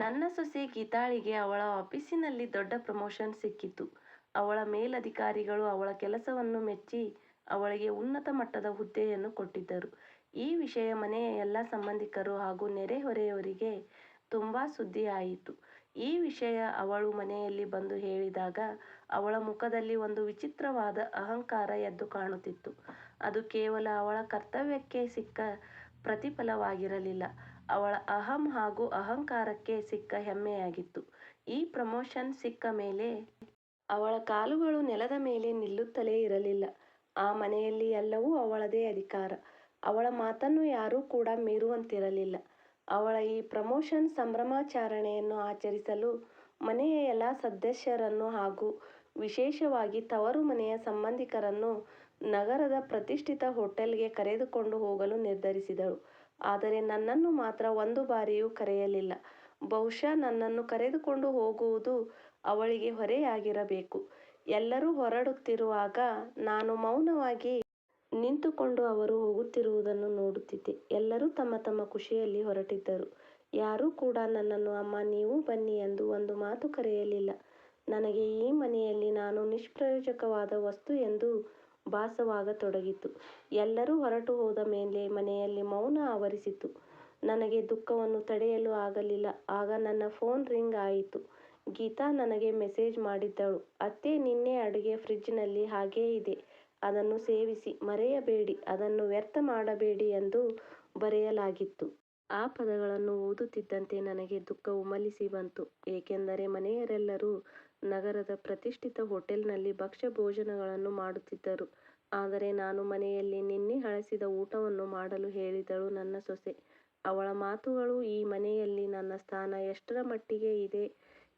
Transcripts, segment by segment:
ನನ್ನ ಸೊಸೆ ಗೀತಾಳಿಗೆ ಅವಳ ಆಫೀಸಿನಲ್ಲಿ ದೊಡ್ಡ ಪ್ರಮೋಷನ್ ಸಿಕ್ಕಿತು. ಅವಳ ಮೇಲಧಿಕಾರಿಗಳು ಅವಳ ಕೆಲಸವನ್ನು ಮೆಚ್ಚಿ ಅವಳಿಗೆ ಉನ್ನತ ಮಟ್ಟದ ಹುದ್ದೆಯನ್ನು ಕೊಟ್ಟಿದ್ದರು. ಈ ವಿಷಯ ಮನೆಯ ಎಲ್ಲ ಸಂಬಂಧಿಕರು ಹಾಗೂ ನೆರೆಹೊರೆಯವರಿಗೆ ತುಂಬ ತುಂಬಾ ಸುದ್ದಿ ಆಯಿತು. ಈ ವಿಷಯ ಅವಳು ಮನೆಯಲ್ಲಿ ಬಂದು ಹೇಳಿದಾಗ ಅವಳ ಮುಖದಲ್ಲಿ ಒಂದು ವಿಚಿತ್ರವಾದ ಅಹಂಕಾರ ಎದ್ದು ಕಾಣುತ್ತಿತ್ತು. ಅದು ಕೇವಲ ಅವಳ ಕರ್ತವ್ಯಕ್ಕೆ ಸಿಕ್ಕ ಪ್ರತಿಫಲವಾಗಿರಲಿಲ್ಲ, ಅವಳ ಅಹಂ ಹಾಗೂ ಅಹಂಕಾರಕ್ಕೆ ಸಿಕ್ಕ ಹೆಮ್ಮೆಯಾಗಿತ್ತು. ಈ ಪ್ರಮೋಷನ್ ಸಿಕ್ಕ ಮೇಲೆ ಅವಳ ಕಾಲುಗಳು ನೆಲದ ಮೇಲೆ ನಿಲ್ಲುತ್ತಲೇ ಇರಲಿಲ್ಲ. ಆ ಮನೆಯಲ್ಲಿ ಎಲ್ಲವೂ ಅವಳದೇ ಅಧಿಕಾರ. ಅವಳ ಮಾತನ್ನು ಯಾರೂ ಕೂಡ ಮೀರುವಂತಿರಲಿಲ್ಲ. ಅವಳ ಈ ಪ್ರಮೋಷನ್ ಸಂಭ್ರಮಾಚರಣೆಯನ್ನು ಆಚರಿಸಲು ಮನೆಯ ಎಲ್ಲ ಸದಸ್ಯರನ್ನು ಹಾಗೂ ವಿಶೇಷವಾಗಿ ತವರು ಮನೆಯ ಸಂಬಂಧಿಕರನ್ನು ನಗರದ ಪ್ರತಿಷ್ಠಿತ ಹೋಟೆಲ್ಗೆ ಕರೆದುಕೊಂಡು ಹೋಗಲು ನಿರ್ಧರಿಸಿದಳು. ಆದರೆ ನನ್ನನ್ನು ಮಾತ್ರ ಒಂದು ಬಾರಿಯೂ ಕರೆಯಲಿಲ್ಲ. ಬಹುಶಃ ನನ್ನನ್ನು ಕರೆದುಕೊಂಡು ಹೋಗುವುದು ಅವಳಿಗೆ ಹೊರೆಯಾಗಿರಬೇಕು. ಎಲ್ಲರೂ ಹೊರಡುತ್ತಿರುವಾಗ ನಾನು ಮೌನವಾಗಿ ನಿಂತುಕೊಂಡು ಅವರು ಹೋಗುತ್ತಿರುವುದನ್ನು ನೋಡುತ್ತಿದ್ದೆ. ಎಲ್ಲರೂ ತಮ್ಮ ತಮ್ಮ ಖುಷಿಯಲ್ಲಿ ಹೊರಟಿದ್ದರು. ಯಾರೂ ಕೂಡ ನನ್ನನ್ನು, ಅಮ್ಮ, ನೀವು ಬನ್ನಿ ಎಂದು ಒಂದು ಮಾತು ಕರೆಯಲಿಲ್ಲ. ನನಗೆ ಈ ಮನೆಯಲ್ಲಿ ನಾನು ನಿಷ್ಪ್ರಯೋಜಕವಾದ ವಸ್ತು ಎಂದು ಭಾಸವಾಗತೊಡಗಿತು. ಎಲ್ಲರೂ ಹೊರಟು ಹೋದ ಮೇಲೆ ಮನೆಯಲ್ಲಿ ಮೌನ ಆವರಿಸಿತು. ನನಗೆ ದುಃಖವನ್ನು ತಡೆಯಲು ಆಗಲಿಲ್ಲ. ಆಗ ನನ್ನ ಫೋನ್ ರಿಂಗ್ ಆಯಿತು. ಗೀತಾ ನನಗೆ ಮೆಸೇಜ್ ಮಾಡಿದ್ದಳು "ಅತ್ತೆ, ನಿನ್ನೆ ಅಡುಗೆ ಫ್ರಿಜ್ನಲ್ಲಿ ಹಾಗೇ ಇದೆ, ಅದನ್ನು ಸೇವಿಸಿ, ಮರೆಯಬೇಡಿ, ಅದನ್ನು ವ್ಯರ್ಥ ಮಾಡಬೇಡಿ ಎಂದು ಬರೆಯಲಾಗಿತ್ತು. ಆ ಪದಗಳನ್ನು ಓದುತ್ತಿದ್ದಂತೆ ನನಗೆ ದುಃಖ ಉಮ್ಮಳಿಸಿ ಬಂತು. ಏಕೆಂದರೆ ಮನೆಯವರೆಲ್ಲರೂ ನಗರದ ಪ್ರತಿಷ್ಠಿತ ಹೋಟೆಲ್ನಲ್ಲಿ ಭಕ್ಷ್ಯ ಭೋಜನಗಳನ್ನು ಮಾಡುತ್ತಿದ್ದರು. ಆದರೆ ನಾನು ಮನೆಯಲ್ಲಿ ನಿನ್ನೆ ಹಳಸಿದ ಊಟವನ್ನು ಮಾಡಲು ಹೇಳಿದಳು ನನ್ನ ಸೊಸೆ. ಅವಳ ಮಾತುಗಳು ಈ ಮನೆಯಲ್ಲಿ ನನ್ನ ಸ್ಥಾನ ಎಷ್ಟರ ಮಟ್ಟಿಗೆ ಇದೆ,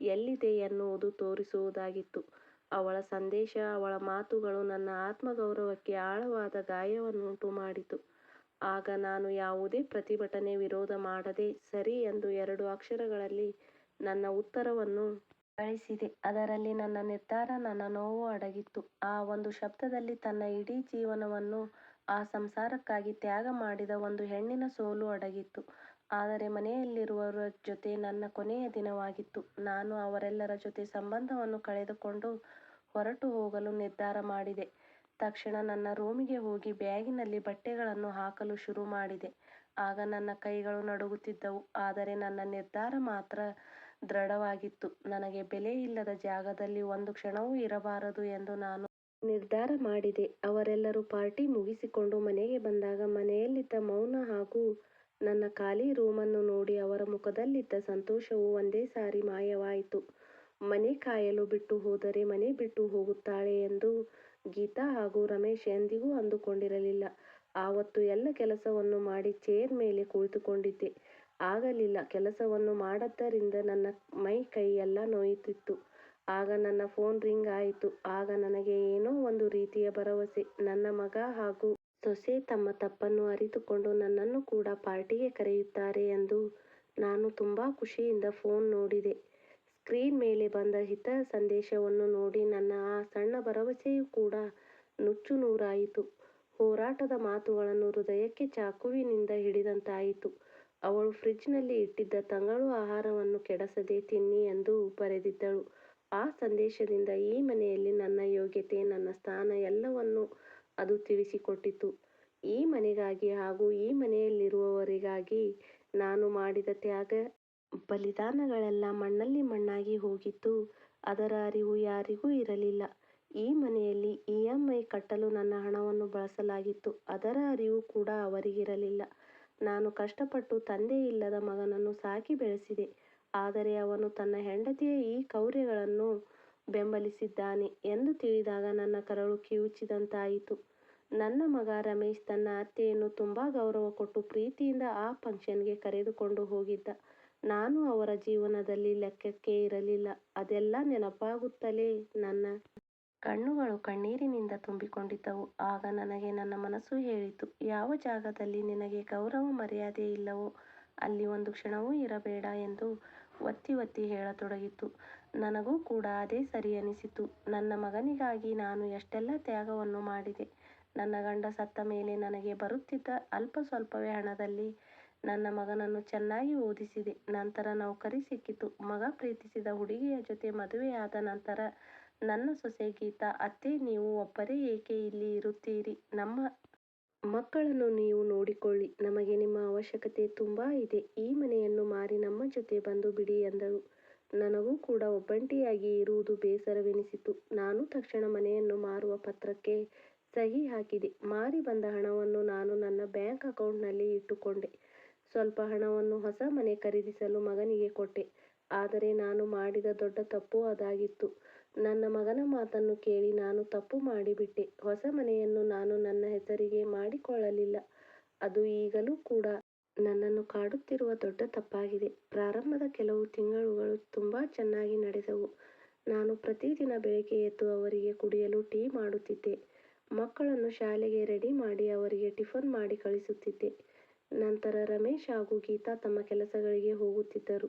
ಎಲ್ಲಿದೆ ಎನ್ನುವುದು ತೋರಿಸುವುದಾಗಿತ್ತು. ಅವಳ ಸಂದೇಶ, ಅವಳ ಮಾತುಗಳು ನನ್ನ ಆತ್ಮಗೌರವಕ್ಕೆ ಆಳವಾದ ಗಾಯವನ್ನುಂಟು ಮಾಡಿತು. ಆಗ ನಾನು ಯಾವುದೇ ಪ್ರತಿಭಟನೆ, ವಿರೋಧ ಮಾಡದೆ ಸರಿ ಎಂದು ಎರಡು ಅಕ್ಷರಗಳಲ್ಲಿ ನನ್ನ ಉತ್ತರವನ್ನು ಕಳಿಸಿದೆ. ಅದರಲ್ಲಿ ನನ್ನ ನಿರ್ಧಾರ, ನನ್ನ ನೋವು ಅಡಗಿತ್ತು. ಆ ಒಂದು ಶಬ್ದದಲ್ಲಿ ತನ್ನ ಇಡೀ ಜೀವನವನ್ನು ಆ ಸಂಸಾರಕ್ಕಾಗಿ ತ್ಯಾಗ ಮಾಡಿದ ಒಂದು ಹೆಣ್ಣಿನ ಸೋಲು ಅಡಗಿತ್ತು. ಆದರೆ ಮನೆಯಲ್ಲಿರುವವರ ಜೊತೆ ನನ್ನ ಕೊನೆಯ ದಿನವಾಗಿತ್ತು. ನಾನು ಅವರೆಲ್ಲರ ಜೊತೆ ಸಂಬಂಧವನ್ನು ಕಳೆದುಕೊಂಡು ಹೊರಟು ಹೋಗಲು ನಿರ್ಧಾರ ಮಾಡಿದೆ. ತಕ್ಷಣ ನನ್ನ ರೂಮಿಗೆ ಹೋಗಿ ಬ್ಯಾಗಿನಲ್ಲಿ ಬಟ್ಟೆಗಳನ್ನು ಹಾಕಲು ಶುರು ಮಾಡಿದೆ. ಆಗ ನನ್ನ ಕೈಗಳು ನಡುಗುತ್ತಿದ್ದವು. ಆದರೆ ನನ್ನ ನಿರ್ಧಾರ ಮಾತ್ರ ದೃಢವಾಗಿತ್ತು. ನನಗೆ ಬೆಲೆ ಇಲ್ಲದ ಜಾಗದಲ್ಲಿ ಒಂದು ಕ್ಷಣವೂ ಇರಬಾರದು ಎಂದು ನಾನು ನಿರ್ಧಾರ ಮಾಡಿದೆ. ಅವರೆಲ್ಲರೂ ಪಾರ್ಟಿ ಮುಗಿಸಿಕೊಂಡು ಮನೆಗೆ ಬಂದಾಗ ಮನೆಯಲ್ಲಿದ್ದ ಮೌನ ಹಾಗೂ ನನ್ನ ಖಾಲಿ ರೂಮನ್ನು ನೋಡಿ ಅವರ ಮುಖದಲ್ಲಿದ್ದ ಸಂತೋಷವು ಒಂದೇ ಸಾರಿ ಮಾಯವಾಯಿತು. ಮನೆ ಕಾಯಲು ಬಿಟ್ಟು ಹೋದರೆ ಮನೆ ಬಿಟ್ಟು ಹೋಗುತ್ತಾಳೆ ಎಂದು ಗೀತಾ ಹಾಗೂ ರಮೇಶ್ ಎಂದಿಗೂ ಅಂದುಕೊಂಡಿರಲಿಲ್ಲ. ಆವತ್ತು ಎಲ್ಲ ಕೆಲಸವನ್ನು ಮಾಡಿ ಚೇರ್ ಮೇಲೆ ಕುಳಿತುಕೊಂಡಿದ್ದೆ. ಆಗಲಿಲ್ಲ. ಕೆಲಸವನ್ನು ಮಾಡದ್ದರಿಂದ ನನ್ನ ಮೈ ಕೈ ಎಲ್ಲ ನೋಯುತ್ತಿತ್ತು. ಆಗ ನನ್ನ ಫೋನ್ ರಿಂಗ್ ಆಯಿತು. ಆಗ ನನಗೆ ಏನೋ ಒಂದು ರೀತಿಯ ಭರವಸೆ, ನನ್ನ ಮಗ ಹಾಗೂ ಸೊಸೆ ತಮ್ಮ ತಪ್ಪನ್ನು ಅರಿತುಕೊಂಡು ನನ್ನನ್ನು ಕೂಡ ಪಾರ್ಟಿಗೆ ಕರೆಯುತ್ತಾರೆ ಎಂದು. ನಾನು ತುಂಬಾ ಖುಷಿಯಿಂದ ಫೋನ್ ನೋಡಿದೆ. ಸ್ಕ್ರೀನ್ ಮೇಲೆ ಬಂದ ಹಿತ ಸಂದೇಶವನ್ನು ನೋಡಿ ನನ್ನ ಆ ಸಣ್ಣ ಭರವಸೆಯೂ ಕೂಡ ನುಚ್ಚು ನೂರಾಯಿತು. ಹೋರಾಟದ ಮಾತುಗಳನ್ನು ಹೃದಯಕ್ಕೆ ಚಾಕುವಿನಿಂದ ಹಿಡಿದಂತಾಯಿತು. ಅವಳು ಫ್ರಿಜ್ನಲ್ಲಿ ಇಟ್ಟಿದ್ದ ತಂಗಳು ಆಹಾರವನ್ನು ಕೆಡಸದೆ ತಿನ್ನಿ ಎಂದು ಬರೆದಿದ್ದಳು. ಆ ಸಂದೇಶದಿಂದ ಈ ಮನೆಯಲ್ಲಿ ನನ್ನ ಯೋಗ್ಯತೆ, ನನ್ನ ಸ್ಥಾನ ಎಲ್ಲವನ್ನೂ ಅದು ತಿಳಿಸಿಕೊಟ್ಟಿತು. ಈ ಮನೆಗಾಗಿ ಹಾಗೂ ಈ ಮನೆಯಲ್ಲಿರುವವರಿಗಾಗಿ ನಾನು ಮಾಡಿದ ತ್ಯಾಗ, ಬಲಿದಾನಗಳೆಲ್ಲ ಮಣ್ಣಲ್ಲಿ ಮಣ್ಣಾಗಿ ಹೋಗಿತ್ತು. ಅದರ ಅರಿವು ಯಾರಿಗೂ ಇರಲಿಲ್ಲ. ಈ ಮನೆಯಲ್ಲಿ ಇಎಂಐ ಕಟ್ಟಲು ನನ್ನ ಹಣವನ್ನು ಬಳಸಲಾಗಿತ್ತು. ಅದರ ಅರಿವು ಕೂಡ ಅವರಿಗಿರಲಿಲ್ಲ. ನಾನು ಕಷ್ಟಪಟ್ಟು ತಂದೆಯಿಲ್ಲದ ಮಗನನ್ನು ಸಾಕಿ ಬೆಳೆಸಿದೆ. ಆದರೆ ಅವನು ತನ್ನ ಹೆಂಡತಿಯ ಈ ಕೌರ್ಯಗಳನ್ನು ಬೆಂಬಲಿಸಿದ್ದಾನೆ ಎಂದು ತಿಳಿದಾಗ ನನ್ನ ಕರಳು ಕಿವುಚಿದಂತಾಯಿತು. ನನ್ನ ಮಗ ರಮೇಶ್ ತನ್ನ ಅತ್ತೆಯನ್ನು ತುಂಬಾ ಗೌರವ ಕೊಟ್ಟು ಪ್ರೀತಿಯಿಂದ ಆ ಫಂಕ್ಷನ್ಗೆ ಕರೆದುಕೊಂಡು ಹೋಗಿದ್ದ. ನಾನು ಅವರ ಜೀವನದಲ್ಲಿ ಲೆಕ್ಕಕ್ಕೆ ಇರಲಿಲ್ಲ. ಅದೆಲ್ಲ ನೆನಪಾಗುತ್ತಲೇ ನನ್ನ ಕಣ್ಣುಗಳು ಕಣ್ಣೀರಿನಿಂದ ತುಂಬಿಕೊಂಡಿದ್ದವು. ಆಗ ನನಗೆ ನನ್ನ ಮನಸ್ಸು ಹೇಳಿತು, ಯಾವ ಜಾಗದಲ್ಲಿ ನಿನಗೆ ಗೌರವ ಮರ್ಯಾದೆ ಇಲ್ಲವೋ ಅಲ್ಲಿ ಒಂದು ಕ್ಷಣವೂ ಇರಬೇಡ ಎಂದು ಒತ್ತಿ ಒತ್ತಿ ಹೇಳತೊಡಗಿತು. ನನಗೂ ಕೂಡ ಅದೇ ಸರಿ ಅನಿಸಿತು. ನನ್ನ ಮಗನಿಗಾಗಿ ನಾನು ಎಷ್ಟೆಲ್ಲ ತ್ಯಾಗವನ್ನು ಮಾಡಿದೆ. ನನ್ನ ಗಂಡ ಸತ್ತ ಮೇಲೆ ನನಗೆ ಬರುತ್ತಿದ್ದ ಅಲ್ಪ ಸ್ವಲ್ಪವೇ ಹಣದಲ್ಲಿ ನನ್ನ ಮಗನನ್ನು ಚೆನ್ನಾಗಿ ಓದಿಸಿದೆ. ನಂತರ ನೌಕರಿ ಸಿಕ್ಕಿತು. ಮಗ ಪ್ರೀತಿಸಿದ ಹುಡುಗಿಯ ಜೊತೆ ಮದುವೆಯಾದ ನಂತರ ನನ್ನ ಸೊಸೆ ಗೀತಾ, ಅತ್ತೆ ನೀವು ಒಬ್ಬರೇ ಏಕೆ ಇಲ್ಲಿ ಇರುತ್ತೀರಿ? ನಮ್ಮ ಮಕ್ಕಳನ್ನು ನೀವು ನೋಡಿಕೊಳ್ಳಿ. ನಮಗೆ ನಿಮ್ಮ ಅವಶ್ಯಕತೆ ತುಂಬಾ ಇದೆ. ಈ ಮನೆಯನ್ನು ಮಾರಿ ನಮ್ಮ ಜೊತೆ ಬಂದು ಬಿಡಿ ಎಂದಳು. ನನಗೂ ಕೂಡ ಒಬ್ಬಂಟಿಯಾಗಿ ಇರುವುದು ಬೇಸರವೆನಿಸಿತು. ನಾನು ತಕ್ಷಣ ಮನೆಯನ್ನು ಮಾರುವ ಪತ್ರಕ್ಕೆ ಸಹಿ ಹಾಕಿದೆ. ಮಾರಿ ಬಂದ ಹಣವನ್ನು ನಾನು ನನ್ನ ಬ್ಯಾಂಕ್ ಅಕೌಂಟ್ನಲ್ಲಿ ಇಟ್ಟುಕೊಂಡೆ. ಸ್ವಲ್ಪ ಹಣವನ್ನು ಹೊಸ ಮನೆ ಖರೀದಿಸಲು ಮಗನಿಗೆ ಕೊಟ್ಟೆ. ಆದರೆ ನಾನು ಮಾಡಿದ ದೊಡ್ಡ ತಪ್ಪು ಅದಾಗಿತ್ತು. ನನ್ನ ಮಗನ ಮಾತನ್ನು ಕೇಳಿ ನಾನು ತಪ್ಪು ಮಾಡಿಬಿಟ್ಟೆ. ಹೊಸ ಮನೆಯನ್ನು ನಾನು ನನ್ನ ಹೆಸರಿಗೆ ಮಾಡಿಕೊಳ್ಳಲಿಲ್ಲ. ಅದು ಈಗಲೂ ಕೂಡ ನನ್ನನ್ನು ಕಾಡುತ್ತಿರುವ ದೊಡ್ಡ ತಪ್ಪಾಗಿದೆ. ಪ್ರಾರಂಭದ ಕೆಲವು ತಿಂಗಳುಗಳು ತುಂಬಾ ಚೆನ್ನಾಗಿ ನಡೆದವು. ನಾನು ಪ್ರತಿದಿನ ಬೆಳಗ್ಗೆ ಎದ್ದು ಅವರಿಗೆ ಕುಡಿಯಲು ಟೀ ಮಾಡುತ್ತಿದ್ದೆ. ಮಕ್ಕಳನ್ನು ಶಾಲೆಗೆ ರೆಡಿ ಮಾಡಿ ಅವರಿಗೆ ಟಿಫನ್ ಮಾಡಿ ಕಳಿಸುತ್ತಿದ್ದೆ. ನಂತರ ರಮೇಶ್ ಹಾಗೂ ಗೀತಾ ತಮ್ಮ ಕೆಲಸಗಳಿಗೆ ಹೋಗುತ್ತಿದ್ದರು.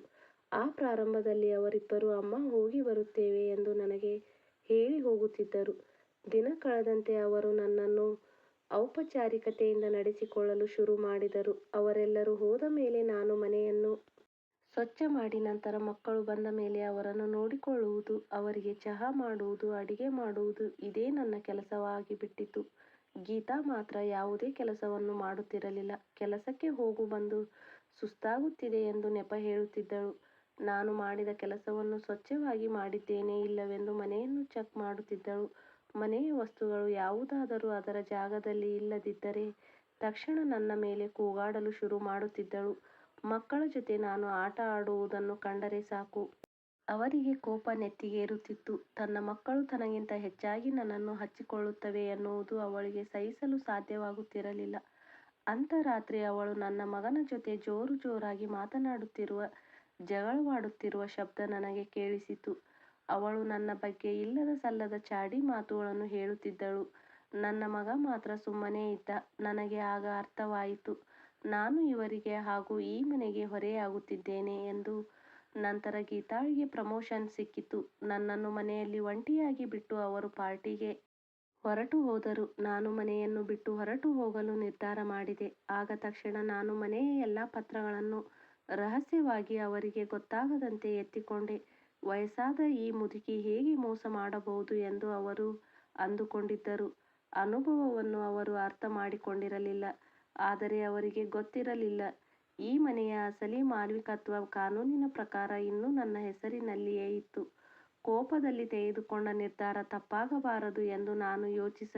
ಆ ಪ್ರಾರಂಭದಲ್ಲಿ ಅವರಿಬ್ಬರು ಅಮ್ಮ ಹೋಗಿ ಬರುತ್ತೇವೆ ಎಂದು ನನಗೆ ಹೇಳಿ ಹೋಗುತ್ತಿದ್ದರು. ದಿನ ಕಳೆದಂತೆ ಅವರು ನನ್ನನ್ನು ಔಪಚಾರಿಕತೆಯಿಂದ ನಡೆಸಿಕೊಳ್ಳಲು ಶುರು ಮಾಡಿದರು. ಅವರೆಲ್ಲರೂ ಹೋದ ಮೇಲೆ ನಾನು ಮನೆಯನ್ನು ಸ್ವಚ್ಛ ಮಾಡಿ ನಂತರ ಮಕ್ಕಳು ಬಂದ ಮೇಲೆ ಅವರನ್ನು ನೋಡಿಕೊಳ್ಳುವುದು, ಅವರಿಗೆ ಚಹಾ ಮಾಡುವುದು, ಅಡಿಗೆ ಮಾಡುವುದು ಇದೇ ನನ್ನ ಕೆಲಸವಾಗಿ ಬಿಟ್ಟಿತು ಗೀತಾ ಮಾತ್ರ ಯಾವುದೇ ಕೆಲಸವನ್ನು ಮಾಡುತ್ತಿರಲಿಲ್ಲ. ಕೆಲಸಕ್ಕೆ ಹೋಗು ಬಂದು ಸುಸ್ತಾಗುತ್ತಿದೆ ಎಂದು ನೆಪ ಹೇಳುತ್ತಿದ್ದಳು. ನಾನು ಮಾಡಿದ ಕೆಲಸವನ್ನು ಸ್ವಚ್ಛವಾಗಿ ಮಾಡಿದ್ದೇನೆ ಇಲ್ಲವೆಂದು ಮನೆಯನ್ನು ಚೆಕ್ ಮಾಡುತ್ತಿದ್ದಳು. ಮನೆಯ ವಸ್ತುಗಳು ಯಾವುದಾದರೂ ಅದರ ಜಾಗದಲ್ಲಿ ಇಲ್ಲದಿದ್ದರೆ ತಕ್ಷಣ ನನ್ನ ಮೇಲೆ ಕೂಗಾಡಲು ಶುರು ಮಾಡುತ್ತಿದ್ದಳು. ಮಕ್ಕಳ ಜೊತೆ ನಾನು ಆಟ ಆಡುವುದನ್ನು ಕಂಡರೆ ಸಾಕು. ಅವರಿಗೆ ಕೋಪ ನೆತ್ತಿಗೇರುತ್ತಿತ್ತು. ತನ್ನ ಮಕ್ಕಳು ತನಗಿಂತ ಹೆಚ್ಚಾಗಿ ನನ್ನನ್ನು ಹಚ್ಚಿಕೊಳ್ಳುತ್ತವೆ ಎನ್ನುವುದು ಅವಳಿಗೆ ಸಹಿಸಲು ಸಾಧ್ಯವಾಗುತ್ತಿರಲಿಲ್ಲ. ಅಂಥ ರಾತ್ರಿ ಅವಳು ನನ್ನ ಮಗನ ಜೊತೆ ಜೋರು ಜೋರಾಗಿ ಮಾತನಾಡುತ್ತಿರುವ, ಜಗಳವಾಡುತ್ತಿರುವ ಶಬ್ದ ನನಗೆ ಕೇಳಿಸಿತು. ಅವಳು ನನ್ನ ಬಗ್ಗೆ ಇಲ್ಲದ ಸಲ್ಲದ ಚಾಡಿ ಮಾತುಗಳನ್ನು ಹೇಳುತ್ತಿದ್ದಳು. ನನ್ನ ಮಗ ಮಾತ್ರ ಸುಮ್ಮನೇ ಇದ್ದ. ನನಗೆ ಆಗ ಅರ್ಥವಾಯಿತು, ನಾನು ಇವರಿಗೆ ಹಾಗೂ ಈ ಮನೆಗೆ ಹೊರೆಯಾಗುತ್ತಿದ್ದೇನೆ ಎಂದು. ನಂತರ ಗೀತಾಳಿಗೆ ಪ್ರಮೋಷನ್ ಸಿಕ್ಕಿತು. ನನ್ನನ್ನು ಮನೆಯಲ್ಲಿ ಒಂಟಿಯಾಗಿ ಬಿಟ್ಟು ಅವರು ಪಾರ್ಟಿಗೆ ಹೊರಟು ಹೋದರು. ನಾನು ಮನೆಯನ್ನು ಬಿಟ್ಟು ಹೊರಟು ಹೋಗಲು ನಿರ್ಧಾರ ಮಾಡಿದೆ. ಆಗ ತಕ್ಷಣ ನಾನು ಮನೆಯ ಎಲ್ಲಾ ಪತ್ರಗಳನ್ನು ರಹಸ್ಯವಾಗಿ ಅವರಿಗೆ ಗೊತ್ತಾಗದಂತೆ ಎತ್ತಿಕೊಂಡೆ. ವಯಸ್ಸಾದ ಈ ಮುದುಕಿ ಹೇಗೆ ಮೋಸ ಮಾಡಬಹುದು ಎಂದು ಅವರು ಅಂದುಕೊಂಡಿದ್ದರು. ಅನುಭವವನ್ನು ಅವರು ಅರ್ಥ ಮಾಡಿಕೊಂಡಿರಲಿಲ್ಲ. ಆದರೆ ಅವರಿಗೆ ಗೊತ್ತಿರಲಿಲ್ಲ, ಈ ಮನೆಯ ಅಸಲಿ ಮಾಲೀಕತ್ವ ಕಾನೂನಿನ ಪ್ರಕಾರ ಇನ್ನೂ ನನ್ನ ಹೆಸರಿನಲ್ಲಿಯೇ ಇತ್ತು. ಕೋಪದಲ್ಲಿ ತೆಗೆದುಕೊಂಡ ನಿರ್ಧಾರ ತಪ್ಪಾಗಬಾರದು ಎಂದು ನಾನು ಯೋಚಿಸ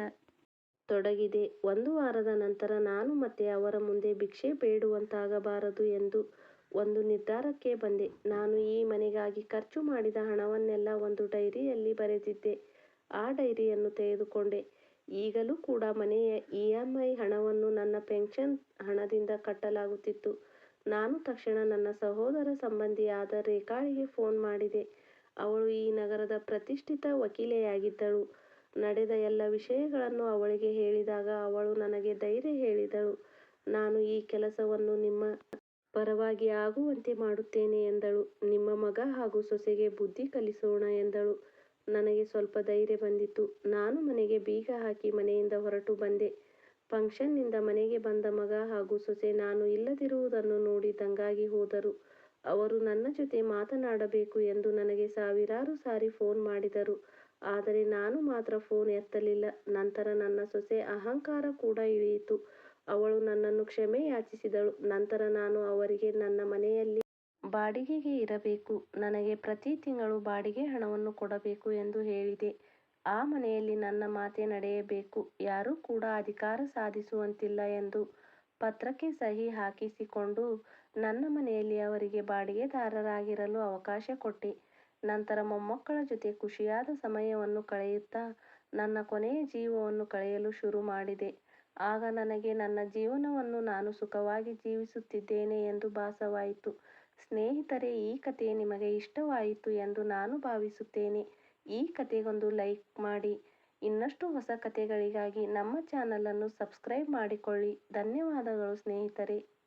ತೊಡಗಿದೆ. ಒಂದು ವಾರದ ನಂತರ ನಾನು ಮತ್ತೆ ಅವರ ಮುಂದೆ ಭಿಕ್ಷೆ ಬೇಡುವಂತಾಗಬಾರದು ಎಂದು ಒಂದು ನಿರ್ಧಾರಕ್ಕೆ ಬಂದೆ. ನಾನು ಈ ಮನೆಗಾಗಿ ಖರ್ಚು ಮಾಡಿದ ಹಣವನ್ನೆಲ್ಲ ಒಂದು ಡೈರಿಯಲ್ಲಿ ಬರೆದಿದ್ದೆ. ಆ ಡೈರಿಯನ್ನು ತೆಗೆದುಕೊಂಡೆ. ಈಗಲೂ ಕೂಡ ಮನೆಯ ಇಎಂಐ ಹಣವನ್ನು ನನ್ನ ಪೆನ್ಷನ್ ಹಣದಿಂದ ಕಟ್ಟಲಾಗುತ್ತಿತ್ತು. ನಾನು ತಕ್ಷಣ ನನ್ನ ಸಹೋದರ ಸಂಬಂಧಿಯಾದ ರೇಖಾಳಿಗೆ ಫೋನ್ ಮಾಡಿದೆ. ಅವಳು ಈ ನಗರದ ಪ್ರತಿಷ್ಠಿತ ವಕೀಲೆಯಾಗಿದ್ದಳು. ನಡೆದ ಎಲ್ಲ ವಿಷಯಗಳನ್ನು ಅವಳಿಗೆ ಹೇಳಿದಾಗ ಅವಳು ನನಗೆ ಧೈರ್ಯ ಹೇಳಿದಳು. ನಾನು ಈ ಕೆಲಸವನ್ನು ನಿಮ್ಮ ಪರವಾಗಿ ಆಗುವಂತೆ ಮಾಡುತ್ತೇನೆ ಎಂದಳು. ನಿಮ್ಮ ಮಗ ಹಾಗೂ ಸೊಸೆಗೆ ಬುದ್ಧಿ ಕಲಿಸೋಣ ಎಂದಳು. ನನಗೆ ಸ್ವಲ್ಪ ಧೈರ್ಯ ಬಂದಿತು. ನಾನು ಮನೆಗೆ ಬೀಗ ಹಾಕಿ ಮನೆಯಿಂದ ಹೊರಟು ಬಂದೆ. ಫಂಕ್ಷನ್ನಿಂದ ಮನೆಗೆ ಬಂದ ಮಗ ಹಾಗೂ ಸೊಸೆ ನಾನು ಇಲ್ಲದಿರುವುದನ್ನು ನೋಡಿ ದಂಗಾಗಿ ಹೋದರು. ಅವರು ನನ್ನ ಜೊತೆ ಮಾತನಾಡಬೇಕು ಎಂದು ನನಗೆ ಸಾವಿರಾರು ಸಾರಿ ಫೋನ್ ಮಾಡಿದರು. ಆದರೆ ನಾನು ಮಾತ್ರ ಫೋನ್ ಎತ್ತಲಿಲ್ಲ. ನಂತರ ನನ್ನ ಸೊಸೆ ಅಹಂಕಾರ ಕೂಡ ಇಳಿಯಿತು. ಅವಳು ನನ್ನನ್ನು ಕ್ಷಮೆ ಯಾಚಿಸಿದಳು. ನಂತರ ನಾನು ಅವರಿಗೆ, ನನ್ನ ಮನೆಯಲ್ಲಿ ಬಾಡಿಗೆಗೆ ಇರಬೇಕು. ನನಗೆ ಪ್ರತಿ ತಿಂಗಳು ಬಾಡಿಗೆ ಹಣವನ್ನು ಕೊಡಬೇಕು ಎಂದು ಹೇಳಿದೆ. ಆ ಮನೆಯಲ್ಲಿ ನನ್ನ ಮಾತೇ ನಡೆಯಬೇಕು. ಯಾರೂ ಕೂಡ ಅಧಿಕಾರ ಸಾಧಿಸುವಂತಿಲ್ಲ ಎಂದು ಪತ್ರಕ್ಕೆ ಸಹಿ ಹಾಕಿಸಿಕೊಂಡು ನನ್ನ ಮನೆಯಲ್ಲಿ ಅವರಿಗೆ ಬಾಡಿಗೆದಾರರಾಗಿರಲು ಅವಕಾಶ ಕೊಟ್ಟೆ. ನಂತರ ಮೊಮ್ಮಕ್ಕಳ ಜೊತೆ ಖುಷಿಯಾದ ಸಮಯವನ್ನು ಕಳೆಯುತ್ತಾ ನನ್ನ ಕೊನೆಯ ಜೀವವನ್ನು ಕಳೆಯಲು ಶುರು ಮಾಡಿದೆ. ಆಗ ನನಗೆ ನನ್ನ ಜೀವನವನ್ನು ನಾನು ಸುಖವಾಗಿ ಜೀವಿಸುತ್ತಿದ್ದೇನೆ ಎಂದು ಭಾಸವಾಯಿತು. ಸ್ನೇಹಿತರೆ, ಈ ಕಥೆ ನಿಮಗೆ ಇಷ್ಟವಾಯಿತು ಎಂದು ನಾನು ಭಾವಿಸುತ್ತೇನೆ. ಈ ಕಥೆಗೊಂದು ಲೈಕ್ ಮಾಡಿ. ಇನ್ನಷ್ಟು ಹೊಸ ಕಥೆಗಳಿಗಾಗಿ ನಮ್ಮ ಚಾನಲನ್ನು ಸಬ್ಸ್ಕ್ರೈಬ್ ಮಾಡಿಕೊಳ್ಳಿ. ಧನ್ಯವಾದಗಳು ಸ್ನೇಹಿತರೆ.